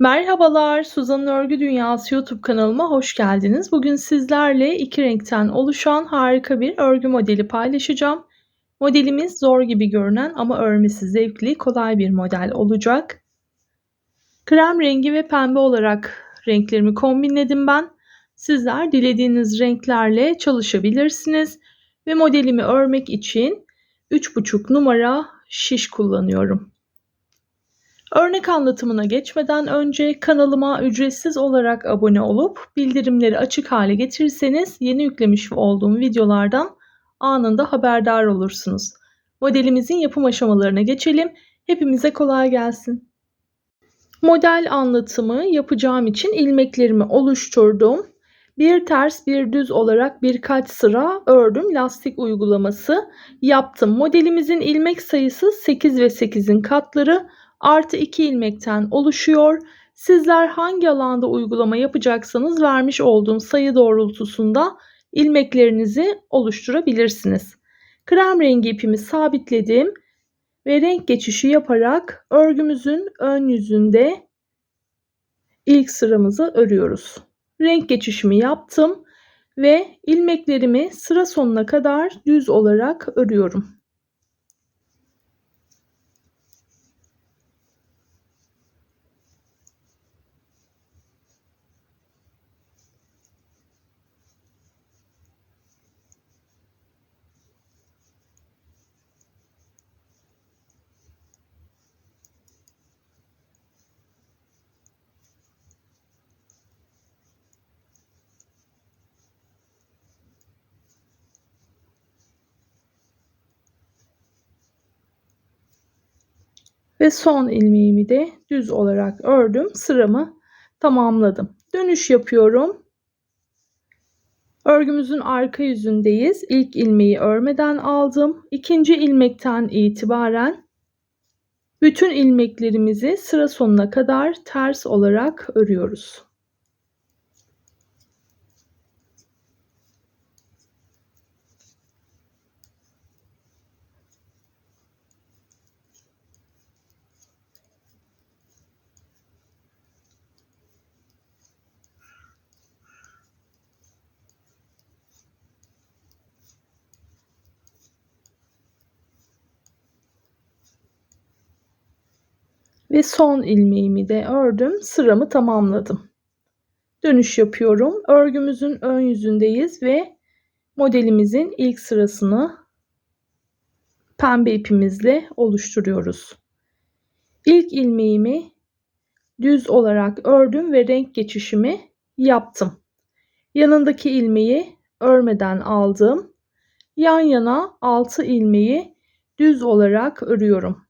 Merhabalar, Suzan'ın Örgü Dünyası YouTube kanalıma hoş geldiniz. Bugün sizlerle iki renkten oluşan harika bir örgü modeli paylaşacağım. Modelimiz zor gibi görünen ama örmesi zevkli, kolay bir model olacak. Krem rengi ve pembe olarak renklerimi kombinledim ben. Sizler dilediğiniz renklerle çalışabilirsiniz. Ve modelimi örmek için 3,5 numara şiş kullanıyorum. Örnek anlatımına geçmeden önce kanalıma ücretsiz olarak abone olup bildirimleri açık hale getirirseniz yeni yüklemiş olduğum videolardan anında haberdar olursunuz. Modelimizin yapım aşamalarına geçelim. Hepimize kolay gelsin. Model anlatımı yapacağım için ilmeklerimi oluşturdum. Bir ters bir düz olarak birkaç sıra ördüm. Lastik uygulaması yaptım. Modelimizin ilmek sayısı 8 ve 8'in katları artı 2 ilmekten oluşuyor. Sizler hangi alanda uygulama yapacaksanız vermiş olduğum sayı doğrultusunda ilmeklerinizi oluşturabilirsiniz. Krem rengi ipimi sabitledim ve renk geçişi yaparak örgümüzün ön yüzünde ilk sıramızı örüyoruz. Renk geçişimi yaptım ve ilmeklerimi sıra sonuna kadar düz olarak örüyorum. Ve son ilmeğimi de düz olarak ördüm. Sıramı tamamladım. Dönüş yapıyorum. Örgümüzün arka yüzündeyiz. İlk ilmeği örmeden aldım. İkinci ilmekten itibaren bütün ilmeklerimizi sıra sonuna kadar ters olarak örüyoruz. Ve son ilmeğimi de ördüm. Sıramı tamamladım. Dönüş yapıyorum. Örgümüzün ön yüzündeyiz ve modelimizin ilk sırasını pembe ipimizle oluşturuyoruz. İlk ilmeğimi düz olarak ördüm ve renk geçişimi yaptım. Yanındaki ilmeği örmeden aldım. Yan yana 6 ilmeği düz olarak örüyorum.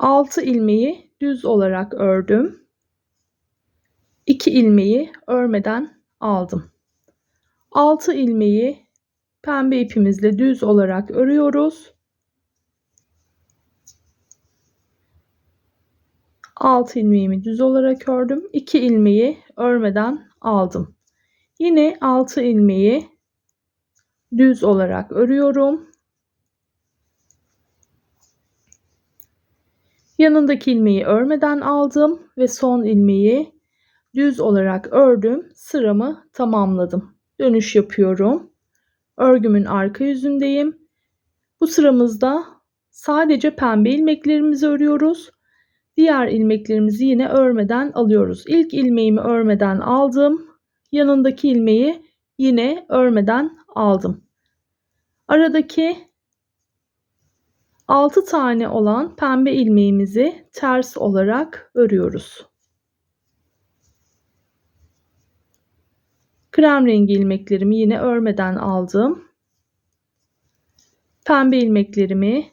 6 ilmeği düz olarak ördüm. 2 ilmeği örmeden aldım. 6 ilmeği pembe ipimizle düz olarak örüyoruz. 6 ilmeğimi düz olarak ördüm. 2 ilmeği örmeden aldım. Yine 6 ilmeği düz olarak örüyorum. Yanındaki ilmeği örmeden aldım ve son ilmeği düz olarak ördüm. Sıramı tamamladım. Dönüş yapıyorum. Örgümün arka yüzündeyim. Bu sıramızda sadece pembe ilmeklerimizi örüyoruz. Diğer ilmeklerimizi yine örmeden alıyoruz. İlk ilmeğimi örmeden aldım. Yanındaki ilmeği yine örmeden aldım. Aradaki 6 tane olan pembe ilmeğimizi ters olarak örüyoruz. Krem rengi ilmeklerimi yine örmeden aldım. Pembe ilmeklerimi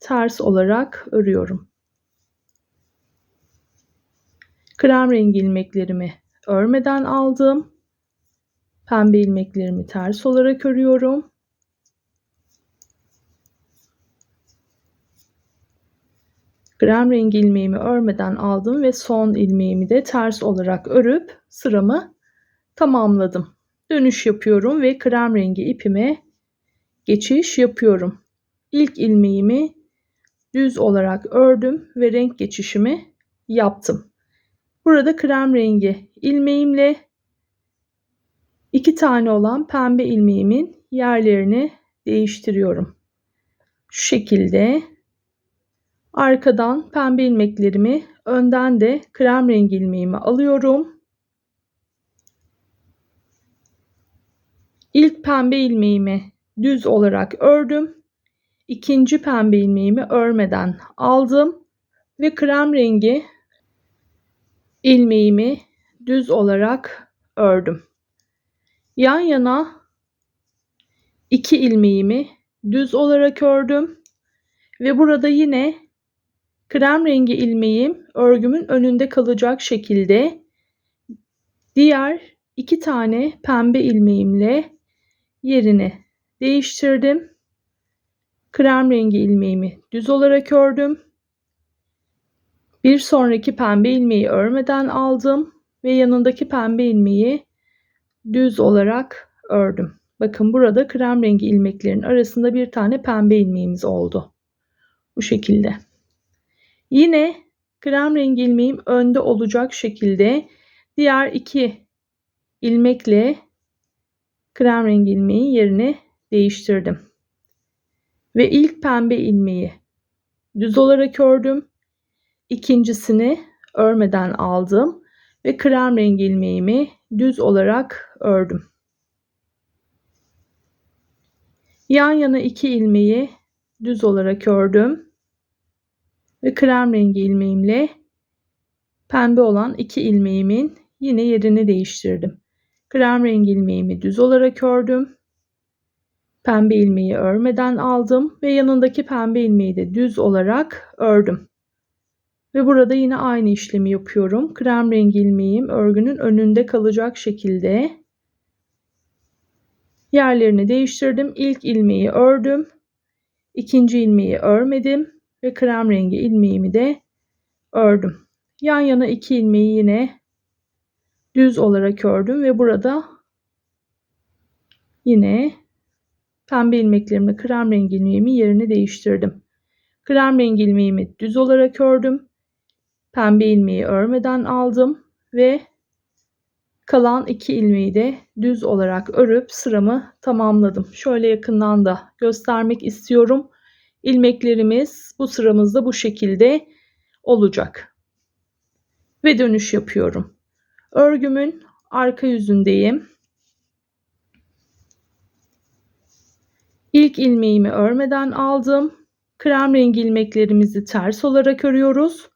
ters olarak örüyorum. Krem rengi ilmeklerimi örmeden aldım. Pembe ilmeklerimi ters olarak örüyorum. Krem rengi ilmeğimi örmeden aldım ve son ilmeğimi de ters olarak örüp sıramı tamamladım. Dönüş yapıyorum ve krem rengi ipime geçiş yapıyorum. İlk ilmeğimi düz olarak ördüm ve renk geçişimi yaptım. Burada krem rengi ilmeğimle iki tane olan pembe ilmeğimin yerlerini değiştiriyorum. Şu şekilde arkadan pembe ilmeklerimi önden de krem rengi ilmeğimi alıyorum. İlk pembe ilmeğimi düz olarak ördüm. İkinci pembe ilmeğimi örmeden aldım ve krem rengi ilmeğimi düz olarak ördüm. Yan yana iki ilmeğimi düz olarak ördüm ve burada yine krem rengi ilmeğim örgümün önünde kalacak şekilde diğer iki tane pembe ilmeğimle yerini değiştirdim. Krem rengi ilmeğimi düz olarak ördüm. Bir sonraki pembe ilmeği örmeden aldım ve yanındaki pembe ilmeği düz olarak ördüm. Bakın burada krem rengi ilmeklerin arasında bir tane pembe ilmeğimiz oldu. Bu şekilde. Yine krem rengi ilmeğim önde olacak şekilde diğer iki ilmekle krem rengi ilmeğin yerini değiştirdim. Ve ilk pembe ilmeği düz olarak ördüm. İkincisini örmeden aldım ve krem rengi ilmeğimi düz olarak ördüm. Yan yana iki ilmeği düz olarak ördüm ve krem rengi ilmeğimle pembe olan iki ilmeğimin yine yerini değiştirdim. Krem rengi ilmeğimi düz olarak ördüm. Pembe ilmeği örmeden aldım ve yanındaki pembe ilmeği de düz olarak ördüm. Ve burada yine aynı işlemi yapıyorum. Krem rengi ilmeğim örgünün önünde kalacak şekilde yerlerini değiştirdim. İlk ilmeği ördüm. ikinci ilmeği örmedim ve krem rengi ilmeğimi de ördüm. Yan yana iki ilmeği yine düz olarak ördüm ve burada yine pembe ilmeklerimle krem rengi ilmeğimin yerini değiştirdim. Krem rengi ilmeğimi düz olarak ördüm. Pembe ilmeği örmeden aldım ve kalan iki ilmeği de düz olarak örüp sıramı tamamladım. Şöyle yakından da göstermek istiyorum. İlmeklerimiz bu sıramızda bu şekilde olacak. Ve dönüş yapıyorum. Örgümün arka yüzündeyim. İlk ilmeğimi örmeden aldım. Krem rengi ilmeklerimizi ters olarak örüyoruz.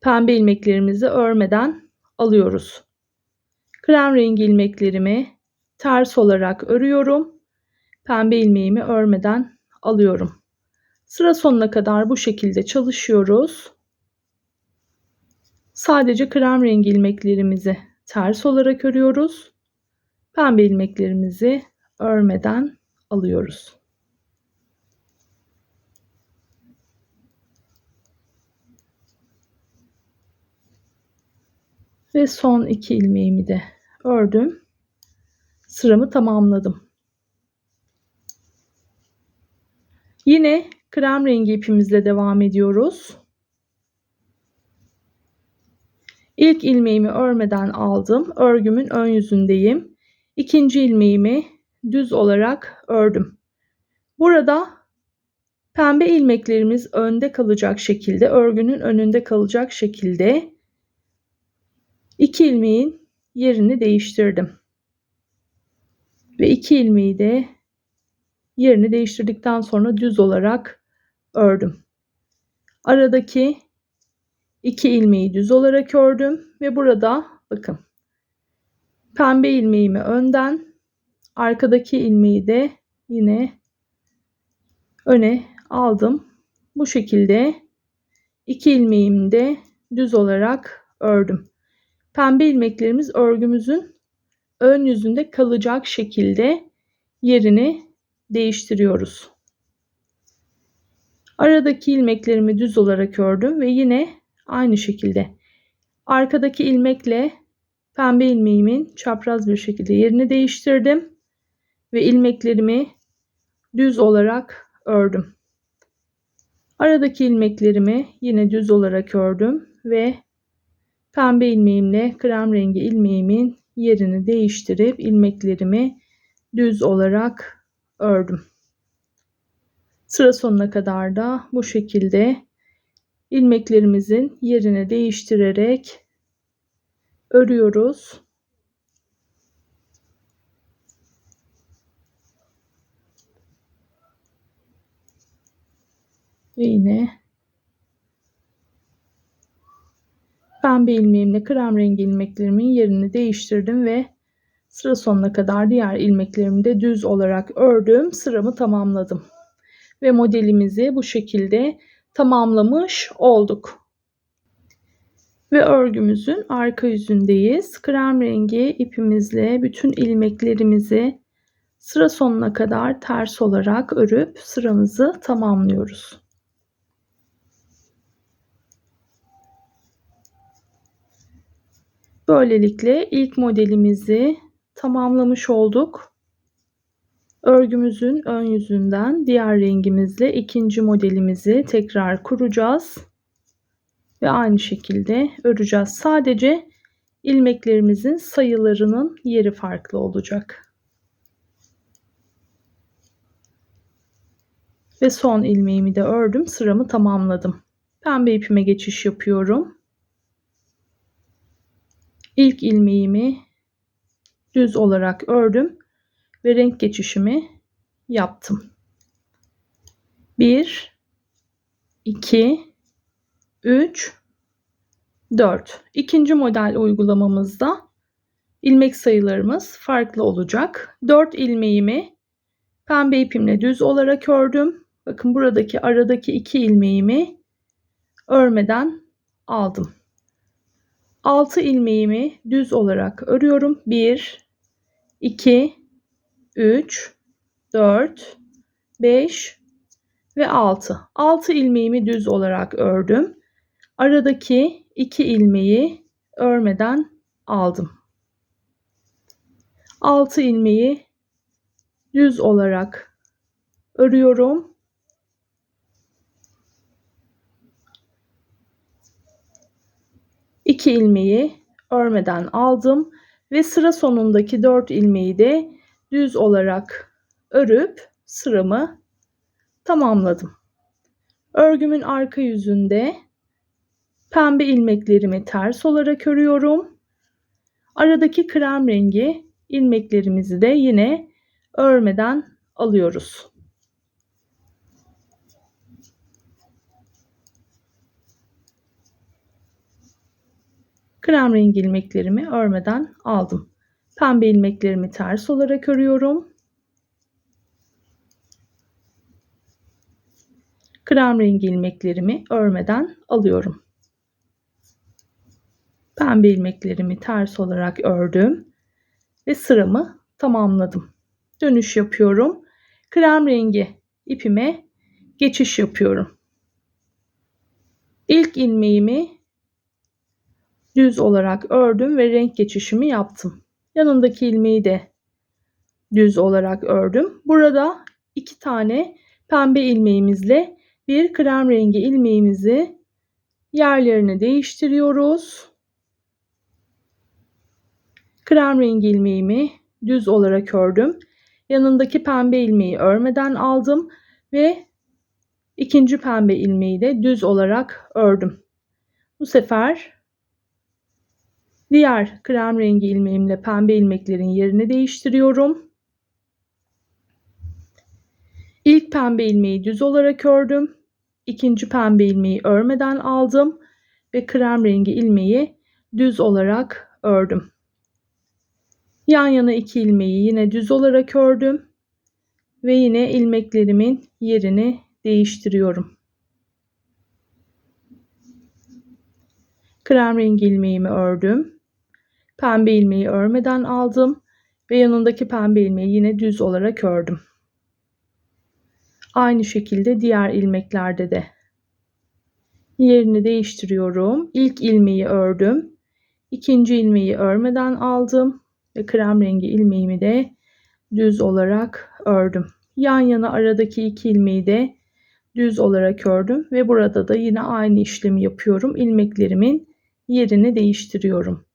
Pembe ilmeklerimizi örmeden alıyoruz. Krem rengi ilmeklerimi ters olarak örüyorum. Pembe ilmeğimi örmeden alıyorum. Sıra sonuna kadar bu şekilde çalışıyoruz. Sadece krem rengi ilmeklerimizi ters olarak örüyoruz. Pembe ilmeklerimizi örmeden alıyoruz. Ve son iki ilmeğimi de ördüm. Sıramı tamamladım. Yine krem rengi ipimizle devam ediyoruz. İlk ilmeğimi örmeden aldım. Örgümün ön yüzündeyim. İkinci ilmeğimi düz olarak ördüm. Burada pembe ilmeklerimiz önde kalacak şekilde, örgünün önünde kalacak şekilde iki ilmeğin yerini değiştirdim. Ve iki ilmeği de yerini değiştirdikten sonra düz olarak ördüm. Aradaki iki ilmeği düz olarak ördüm ve burada bakın pembe ilmeğimi önden arkadaki ilmeği de yine öne aldım. Bu şekilde iki ilmeğimi de düz olarak ördüm. Pembe ilmeklerimiz örgümüzün ön yüzünde kalacak şekilde yerini değiştiriyoruz. Aradaki ilmeklerimi düz olarak ördüm ve yine Aynı şekilde arkadaki ilmekle pembe ilmeğimin çapraz bir şekilde yerini değiştirdim ve ilmeklerimi düz olarak ördüm. Aradaki ilmeklerimi yine düz olarak ördüm ve pembe ilmeğimle krem rengi ilmeğimin yerini değiştirip ilmeklerimi düz olarak ördüm. Sıra sonuna kadar da bu şekilde ilmeklerimizin yerini değiştirerek örüyoruz. Ve yine pembe ilmeğimle krem rengi ilmeklerimin yerini değiştirdim ve sıra sonuna kadar diğer ilmeklerimi de düz olarak ördüm. Sıramı tamamladım. Ve modelimizi bu şekilde tamamlamış olduk. Ve örgümüzün arka yüzündeyiz. Krem rengi ipimizle bütün ilmeklerimizi sıra sonuna kadar ters olarak örüp sıramızı tamamlıyoruz. Böylelikle ilk modelimizi tamamlamış olduk. Örgümüzün ön yüzünden diğer rengimizle ikinci modelimizi tekrar kuracağız. Ve aynı şekilde öreceğiz. Sadece ilmeklerimizin sayılarının yeri farklı olacak. Ve son ilmeğimi de ördüm. Sıramı tamamladım. Pembe ipime geçiş yapıyorum. İlk ilmeğimi düz olarak ördüm ve renk geçişimi yaptım. 1 2 3 4. İkinci model uygulamamızda ilmek sayılarımız farklı olacak. 4 ilmeğimi pembe ipimle düz olarak ördüm. Bakın buradaki aradaki 2 ilmeğimi örmeden aldım. 6 ilmeğimi düz olarak örüyorum. 1 2 3 4 5 ve 6. 6 ilmeğimi düz olarak ördüm. Aradaki 2 ilmeği örmeden aldım. 6 ilmeği düz olarak örüyorum. İki ilmeği örmeden aldım ve sıra sonundaki 4 ilmeği de düz olarak örüp sıramı tamamladım. Örgümün arka yüzünde pembe ilmeklerimi ters olarak örüyorum. Aradaki krem rengi ilmeklerimizi de yine örmeden alıyoruz. Krem rengi ilmeklerimi örmeden aldım. Pembe ilmeklerimi ters olarak örüyorum. Krem rengi ilmeklerimi örmeden alıyorum. Pembe ilmeklerimi ters olarak ördüm ve sıramı tamamladım. Dönüş yapıyorum. Krem rengi ipime geçiş yapıyorum. İlk ilmeğimi düz olarak ördüm ve renk geçişimi yaptım. Yanındaki ilmeği de düz olarak ördüm. Burada iki tane pembe ilmeğimizle bir krem rengi ilmeğimizi yerlerini değiştiriyoruz. Krem rengi ilmeğimi düz olarak ördüm. Yanındaki pembe ilmeği örmeden aldım ve ikinci pembe ilmeği de düz olarak ördüm. Bu sefer diğer krem rengi ilmeğimle pembe ilmeklerin yerini değiştiriyorum. İlk pembe ilmeği düz olarak ördüm. İkinci pembe ilmeği örmeden aldım ve krem rengi ilmeği düz olarak ördüm. Yan yana iki ilmeği yine düz olarak ördüm ve yine ilmeklerimin yerini değiştiriyorum. Krem rengi ilmeğimi ördüm. Pembe ilmeği örmeden aldım ve yanındaki pembe ilmeği yine düz olarak ördüm. Aynı şekilde diğer ilmeklerde de yerini değiştiriyorum. İlk ilmeği ördüm. İkinci ilmeği örmeden aldım ve krem rengi ilmeğimi de düz olarak ördüm. Yan yana aradaki iki ilmeği de düz olarak ördüm ve burada da yine aynı işlemi yapıyorum. İlmeklerimin yerini değiştiriyorum.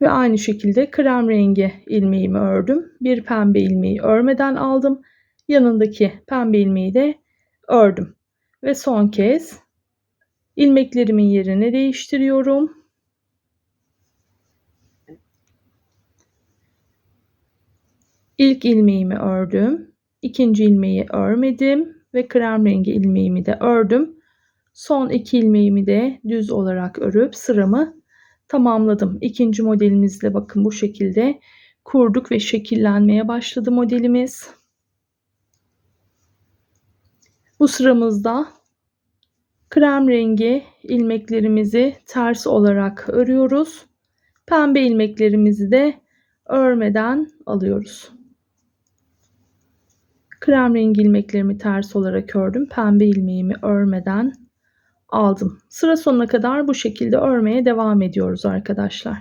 Ve aynı şekilde krem rengi ilmeğimi ördüm. Bir pembe ilmeği örmeden aldım. Yanındaki pembe ilmeği de ördüm. Ve son kez ilmeklerimin yerini değiştiriyorum. İlk ilmeğimi ördüm. ikinci ilmeği örmedim ve krem rengi ilmeğimi de ördüm. Son iki ilmeğimi de düz olarak örüp sıramı tamamladım. İkinci modelimizle bakın bu şekilde kurduk ve şekillenmeye başladı modelimiz. Bu sıramızda krem rengi ilmeklerimizi ters olarak örüyoruz. Pembe ilmeklerimizi de örmeden alıyoruz. Krem rengi ilmeklerimi ters olarak ördüm. Pembe ilmeğimi örmeden aldım. Sıra sonuna kadar bu şekilde örmeye devam ediyoruz arkadaşlar.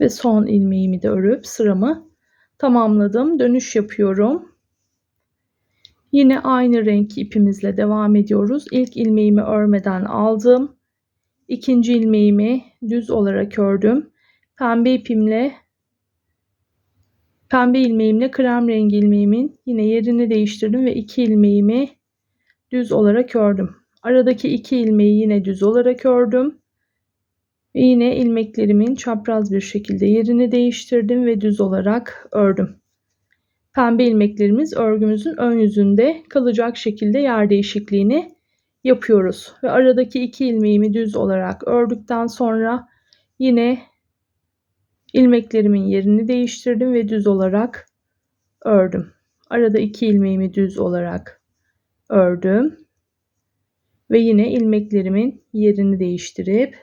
Ve son ilmeğimi de örüp sıramı tamamladım. Dönüş yapıyorum. Yine aynı renk ipimizle devam ediyoruz. İlk ilmeğimi örmeden aldım. İkinci ilmeğimi düz olarak ördüm. Pembe ipimle pembe ilmeğimle krem rengi ilmeğimin yine yerini değiştirdim ve iki ilmeğimi düz olarak ördüm. Aradaki iki ilmeği yine düz olarak ördüm. Ve yine ilmeklerimin çapraz bir şekilde yerini değiştirdim ve düz olarak ördüm. Pembe ilmeklerimiz örgümüzün ön yüzünde kalacak şekilde yer değişikliğini yapıyoruz. Ve aradaki iki ilmeğimi düz olarak ördükten sonra yine ilmeklerimin yerini değiştirdim ve düz olarak ördüm. Arada iki ilmeğimi düz olarak ördüm. Ve yine ilmeklerimin yerini değiştirip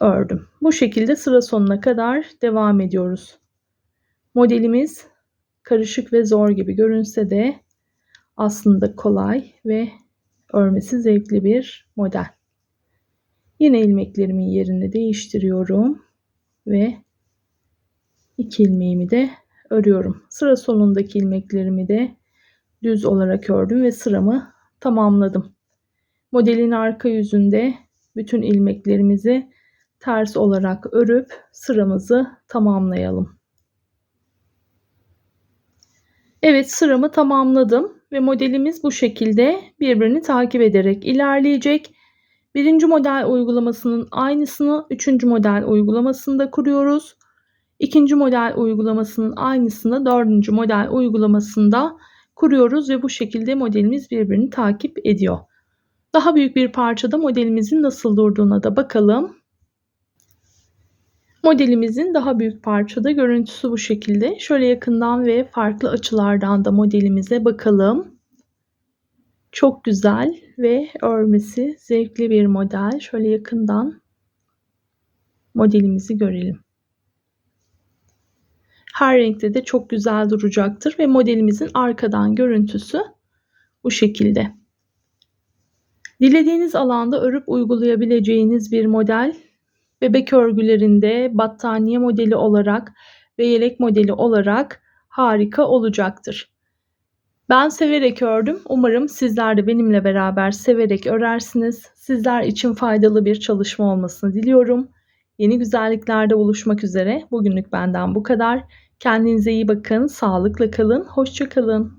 ördüm. Bu şekilde sıra sonuna kadar devam ediyoruz. Modelimiz karışık ve zor gibi görünse de aslında kolay ve örmesi zevkli bir model. Yine ilmeklerimin yerini değiştiriyorum ve iki ilmeğimi de örüyorum. Sıra sonundaki ilmeklerimi de düz olarak ördüm ve sıramı tamamladım. Modelin arka yüzünde bütün ilmeklerimizi ters olarak örüp sıramızı tamamlayalım. Evet sıramı tamamladım ve modelimiz bu şekilde birbirini takip ederek ilerleyecek. Birinci model uygulamasının aynısını üçüncü model uygulamasında kuruyoruz. İkinci model uygulamasının aynısını dördüncü model uygulamasında kuruyoruz ve bu şekilde modelimiz birbirini takip ediyor. Daha büyük bir parçada modelimizin nasıl durduğuna da bakalım. Modelimizin daha büyük parçada görüntüsü bu şekilde. Şöyle yakından ve farklı açılardan da modelimize bakalım. Çok güzel ve örmesi zevkli bir model. Şöyle yakından modelimizi görelim. Her renkte de çok güzel duracaktır ve modelimizin arkadan görüntüsü bu şekilde. Dilediğiniz alanda örüp uygulayabileceğiniz bir model bebek örgülerinde battaniye modeli olarak ve yelek modeli olarak harika olacaktır. Ben severek ördüm. Umarım sizler de benimle beraber severek örersiniz. Sizler için faydalı bir çalışma olmasını diliyorum. Yeni güzelliklerde buluşmak üzere. Bugünlük benden bu kadar. Kendinize iyi bakın, sağlıkla kalın, hoşça kalın.